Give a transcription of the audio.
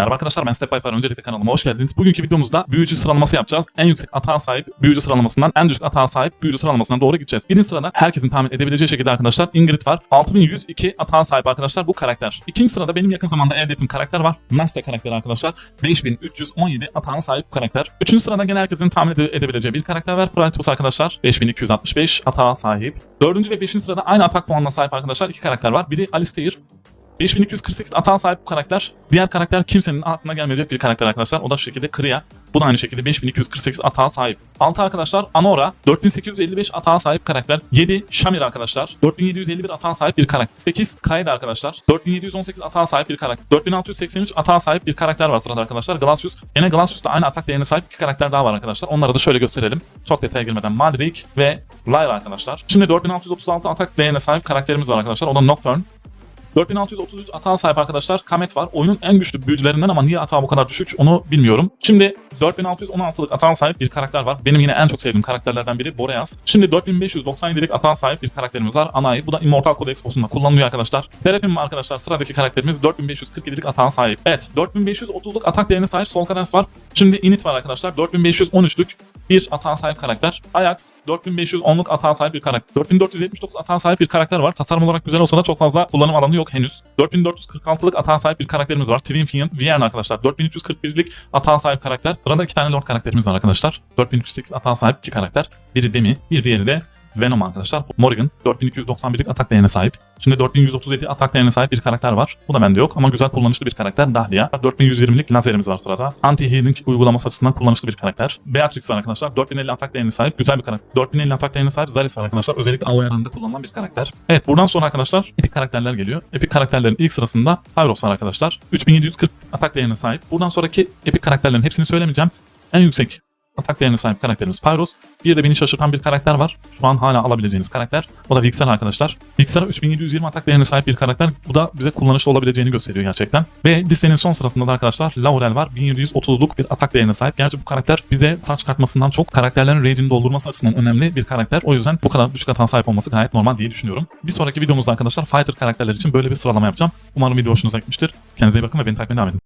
Merhaba arkadaşlar ben Step by Fire. Öncelikle kanalıma hoş geldiniz. Bugünkü videomuzda büyücü sıralaması yapacağız. En yüksek atağa sahip büyücü sıralamasından en düşük atağa sahip büyücü sıralamasına doğru gideceğiz. Birinci sırada herkesin tahmin edebileceği şekilde arkadaşlar Ingrid var. 6102 atağa sahip arkadaşlar bu karakter. İkinci sırada benim yakın zamanda elde ettiğim karakter var. Master karakteri arkadaşlar. 5317 atağına sahip bu karakter. Üçüncü sırada gene herkesin tahmin ede- edebileceği bir karakter var. Praetus arkadaşlar. 5265 atağa sahip. Dördüncü ve beşinci sırada aynı atak puanına sahip arkadaşlar iki karakter var. Biri Alistair, 5248 atağa sahip karakter. Diğer karakter kimsenin aklına gelmeyecek bir karakter arkadaşlar. O da şu şekilde Kriya. Bu da aynı şekilde 5248 atağa sahip. 6 arkadaşlar Anora 4855 atağa sahip karakter. 7 Shamir arkadaşlar. 4751 atağa sahip bir karakter. 8 Kaede arkadaşlar. 4718 atağa sahip bir karakter. 4683 atağa sahip bir karakter var sırada arkadaşlar. Glacius. Yine Glacius'ta aynı atak değerine sahip iki karakter daha var arkadaşlar. Onları da şöyle gösterelim. Çok detaya girmeden Malrik ve Lyra arkadaşlar. Şimdi 4636 atak değerine sahip karakterimiz var arkadaşlar. O da Nocturne. 4633 atağa sahip arkadaşlar Kamet var. Oyunun en güçlü büyücülerinden ama niye atağı bu kadar düşük onu bilmiyorum. Şimdi 4616'lık atağa sahip bir karakter var. Benim yine en çok sevdiğim karakterlerden biri Boreas. Şimdi 4597'lik atağa sahip bir karakterimiz var. Anai. Bu da Immortal Codex boss'unda kullanılıyor arkadaşlar. Seraphim arkadaşlar sıradaki karakterimiz 4547'lik atağa sahip. Evet 4530'luk atak değerine sahip Solkades var. Şimdi Init var arkadaşlar. 4513'lük bir atağa sahip karakter. Ajax 4510'luk atağa sahip bir karakter. 4479 atağa sahip bir karakter var. Tasarım olarak güzel olsa da çok fazla kullanım alanı yok henüz. 4446'lık atağa sahip bir karakterimiz var. Twin Fiend Vierne arkadaşlar. 4341'lik atağa sahip karakter. Sırada iki tane Lord karakterimiz var arkadaşlar. 4308 atağa sahip iki karakter. Biri Demi, bir diğeri de Venom arkadaşlar. Morrigan 4291'lik atak değerine sahip. Şimdi 4137 atak değerine sahip bir karakter var. Bu da bende yok ama güzel kullanışlı bir karakter Dahlia. 4120'lik lazerimiz var sırada. Anti-healing uygulaması açısından kullanışlı bir karakter. Beatrix var arkadaşlar. 4050 atak değerine sahip güzel bir karakter. 4050 atak değerine sahip Zaris var arkadaşlar. Özellikle AoE alanında kullanılan bir karakter. Evet buradan sonra arkadaşlar epik karakterler geliyor. Epik karakterlerin ilk sırasında Pyros var arkadaşlar. 3740 atak değerine sahip. Buradan sonraki epik karakterlerin hepsini söylemeyeceğim. En yüksek atak değerine sahip karakterimiz Pyros. Bir de beni şaşırtan bir karakter var. Şu an hala alabileceğiniz karakter. O da Vixen arkadaşlar. Vixen'a 3720 atak değerine sahip bir karakter. Bu da bize kullanışlı olabileceğini gösteriyor gerçekten. Ve listenin son sırasında da arkadaşlar Laurel var. 1730'luk bir atak değerine sahip. Gerçi bu karakter bize saç katmasından çok karakterlerin rage'ini doldurması açısından önemli bir karakter. O yüzden bu kadar düşük atağa sahip olması gayet normal diye düşünüyorum. Bir sonraki videomuzda arkadaşlar Fighter karakterler için böyle bir sıralama yapacağım. Umarım video hoşunuza gitmiştir. Kendinize iyi bakın ve beni takip edin.